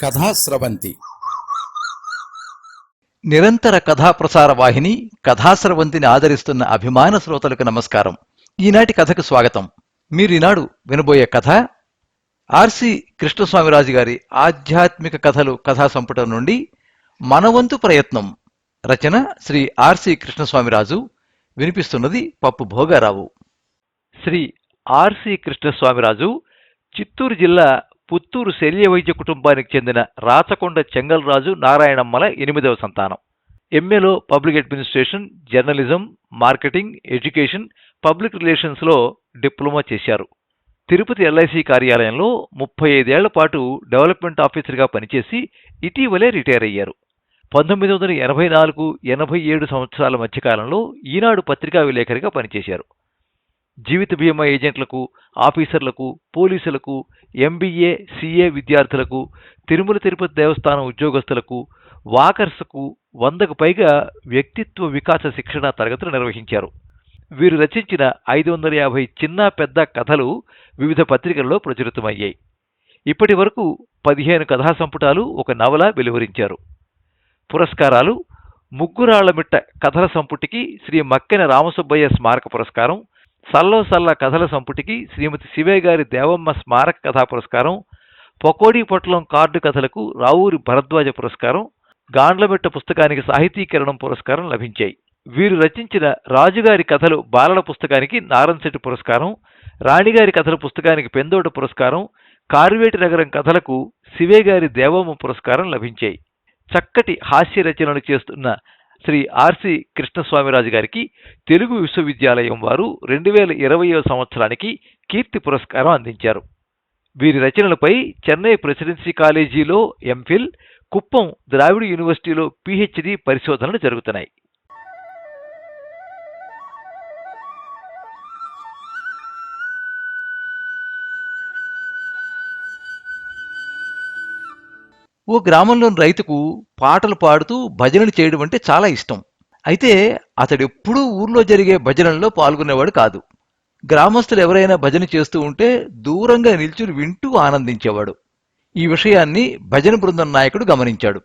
కథాస్రవంతి నిరంతర కథాప్రసార వాహిని కథాస్రవంతిని ఆదరిస్తున్న అభిమాన శ్రోతలకు నమస్కారం. ఈనాటి కథకు స్వాగతం. మీరు ఈనాడు వినబోయే కథ ఆర్సి కృష్ణస్వామిరాజు గారి ఆధ్యాత్మిక కథలు కథా సంపుటం నుండి మనవంతు ప్రయత్నం. రచన శ్రీ ఆర్సి కృష్ణస్వామిరాజు. వినిపిస్తున్నది పప్పు భోగారావు. శ్రీ ఆర్సి కృష్ణస్వామిరాజు చిత్తూరు జిల్లా పుత్తూరు శల్య వైద్య కుటుంబానికి చెందిన రాచకొండ చెంగల్రాజు నారాయణమ్మల ఎనిమిదవ సంతానం. ఎంఏలో public administration journalism marketing education public రిలేషన్స్లో diploma చేశారు. తిరుపతి ఎల్ఐసి కార్యాలయంలో ముప్పై ఐదేళ్ళ పాటు డెవలప్మెంట్ ఆఫీసర్గా పనిచేసి ఇటీవలే రిటైర్ అయ్యారు. పంతొమ్మిది వందల ఎనభై నాలుగు ఎనభై ఏడు సంవత్సరాల మధ్యకాలంలో ఈనాడు పత్రికా విలేకరిగా పనిచేశారు. జీవిత బీమా ఏజెంట్లకు ఆఫీసర్లకు పోలీసులకు ఎంబీఏ సిఏ విద్యార్థులకు తిరుమల తిరుపతి దేవస్థానం ఉద్యోగస్తులకు వాకర్స్కు వందకు పైగా వ్యక్తిత్వ వికాస శిక్షణ తరగతులు నిర్వహించారు. వీరు రచించిన ఐదు వందల యాభై చిన్న పెద్ద కథలు వివిధ పత్రికల్లో ప్రచురితమయ్యాయి. ఇప్పటి వరకు పదిహేను కథా సంపుటాలు ఒక నవల వెలువరించారు. పురస్కారాలు ముగ్గురాళ్ళమిట్ట కథల సంపుటికి శ్రీ మక్కెన రామసుబ్బయ్య స్మారక పురస్కారం సల్లో సల్ల కథల సంపుటికి శ్రీమతి శివయ్య గారి దేవమ్మ స్మారక కథా పురస్కారం పొకోడి పొట్లం కార్డు కథలకు రావూరి భరద్వాజ పురస్కారం గాండ్లబెట్ట పుస్తకానికి సాహితీకరణం పురస్కారం లభించాయి. వీరు రచించిన రాజుగారి కథలు బాలల పుస్తకానికి నారంశెట్టి పురస్కారం రాణిగారి కథల పుస్తకానికి పెందోట పురస్కారం కార్వేటి నగరం కథలకు శివే గారి దేవమ్మ పురస్కారం లభించాయి. చక్కటి హాస్య రచనలు చేస్తున్న శ్రీ ఆర్సి కృష్ణస్వామిరాజు గారికి తెలుగు విశ్వవిద్యాలయం వారు రెండు వేల ఇరవయో సంవత్సరానికి కీర్తి పురస్కారం అందించారు. వీరి రచనలపై చెన్నై ప్రెసిడెన్సీ కాలేజీలో ఎంఫిల్ కుప్పం ద్రావిడ యూనివర్సిటీలో పిహెచ్డి పరిశోధనలు జరుగుతున్నాయి. ఓ గ్రామంలోని రైతుకు పాటలు పాడుతూ భజనలు చేయడం అంటే చాలా ఇష్టం. అయితే అతడెప్పుడూ ఊర్లో జరిగే భజనల్లో పాల్గొనేవాడు కాదు. గ్రామస్తులు ఎవరైనా భజన చేస్తూ ఉంటే దూరంగా నిల్చుని వింటూ ఆనందించేవాడు. ఈ విషయాన్ని భజన బృందం నాయకుడు గమనించాడు.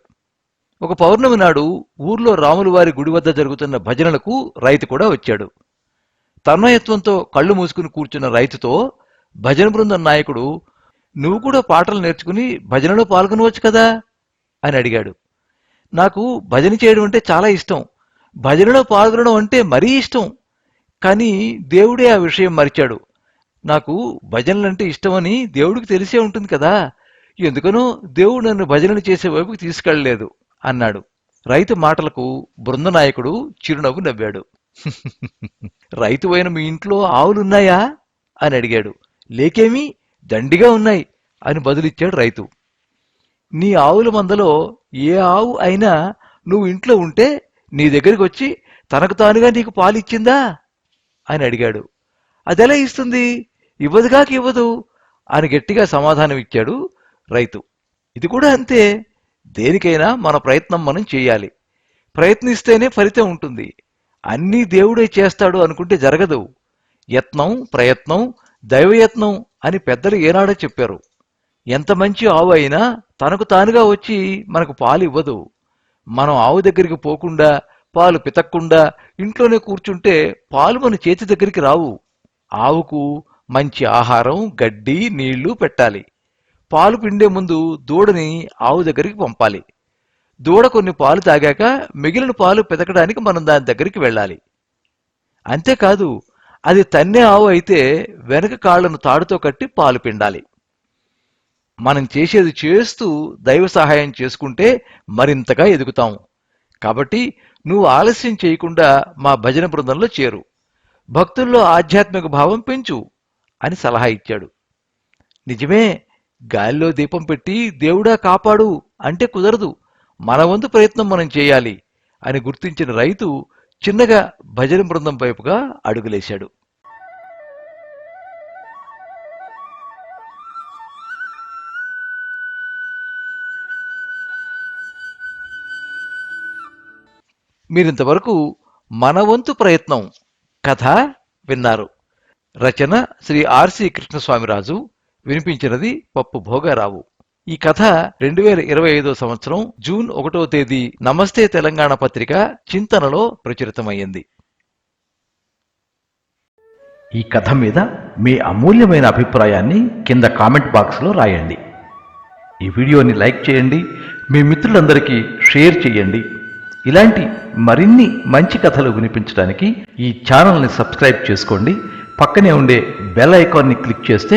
ఒక పౌర్ణమి నాడు ఊర్లో రాములవారి గుడి వద్ద జరుగుతున్న భజనలకు రైతు కూడా వచ్చాడు. తన్మయత్వంతో కళ్ళు మూసుకుని కూర్చున్న రైతుతో భజన బృందం నాయకుడు నువ్వు కూడా పాటలు నేర్చుకుని భజనలో పాల్గొనవచ్చు కదా? అని అడిగాడు. నాకు భజన చేయడం అంటే చాలా ఇష్టం. భజనలో పాల్గొనడం అంటే మరీ ఇష్టం. కానీ దేవుడే ఆ విషయం మరిచాడు. నాకు భజనలంటే ఇష్టమని దేవుడికి తెలిసే ఉంటుంది కదా? ఎందుకనో దేవుడు నన్ను భజనలు చేసే వైపుకి తీసుకెళ్ళలేదు అన్నాడు. రైతు మాటలకు బృందనాయకుడు చిరునవ్వు నవ్వాడు. రైతు మీ ఇంట్లో ఆవులున్నాయా? అని అడిగాడు. లేకేమీ? దండిగా ఉన్నాయి అని బదులిచ్చాడు రైతు. నీ ఆవుల మందలో ఏ ఆవు అయినా నువ్వు ఇంట్లో ఉంటే నీ దగ్గరికి వచ్చి తనకు తానుగా నీకు పాలిచ్చిందా? అని అడిగాడు. అదెలా ఇస్తుంది? ఇవ్వదుగాక ఇవ్వదు అని గట్టిగా సమాధానం ఇచ్చాడు రైతు. ఇది కూడా అంతే. దేనికైనా మన ప్రయత్నం మనం చేయాలి. ప్రయత్నిస్తేనే ఫలితం ఉంటుంది. అన్నీ దేవుడే చేస్తాడు అనుకుంటే జరగదు. యత్నం ప్రయత్నం దైవయత్నం అని పెద్దలు ఏనాడో చెప్పారు. ఎంత మంచి ఆవు అయినా తనకు తానుగా వచ్చి మనకు పాలు ఇవ్వదు. మనం ఆవు దగ్గరికి పోకుండా పాలు పితక్కుండా ఇంట్లోనే కూర్చుంటే పాలు మన చేతి దగ్గరికి రావు. ఆవుకు మంచి ఆహారం గడ్డి నీళ్ళు పెట్టాలి. పాలు పిండే ముందు దూడని ఆవు దగ్గరికి పంపాలి. దూడ కొన్ని పాలు తాగాక మిగిలిన పాలు పితకడానికి మనం దాని దగ్గరికి వెళ్ళాలి. అంతేకాదు అది తన్నే ఆవు అయితే వెనక కాళ్ళను తాడుతో కట్టి పాలు పిండాలి. మనం చేసేది చేస్తూ దైవ సహాయం చేసుకుంటే మరింతగా ఎదుగుతాం. కాబట్టి నువ్వు ఆలస్యం చేయకుండా మా భజన బృందంలో చేరు. భక్తుల్లో ఆధ్యాత్మిక భావం పెంచు అని సలహా ఇచ్చాడు. నిజమే గాలిలో దీపం పెట్టి దేవుడా కాపాడు అంటే కుదరదు. మన వంతు ప్రయత్నం మనం చేయాలి అని గుర్తించిన రైతు చిన్నగా భజన బృందం వైపుగా అడుగులేశాడు. మీరింతవరకు మన వంతు ప్రయత్నం కథ విన్నారు. రచన శ్రీ ఆర్సి కృష్ణస్వామిరాజు వినిపించినది పప్పు భోగారావు. ఈ కథ రెండు వేల ఇరవై ఐదో సంవత్సరం జూన్ ఒకటో తేదీ నమస్తే తెలంగాణ పత్రిక చింతనలో ప్రచురితమైంది ఈ కథ మీద మీ అమూల్యమైన అభిప్రాయాన్ని కింద కామెంట్ బాక్స్లో రాయండి. ఈ వీడియోని లైక్ చేయండి మీ మిత్రులందరికీ షేర్ చేయండి. ఇలాంటి మరిన్ని మంచి కథలు వినిపించడానికి ఈ ఛానల్ని సబ్స్క్రైబ్ చేసుకోండి. పక్కనే ఉండే బెల్ ఐకాన్ని క్లిక్ చేస్తే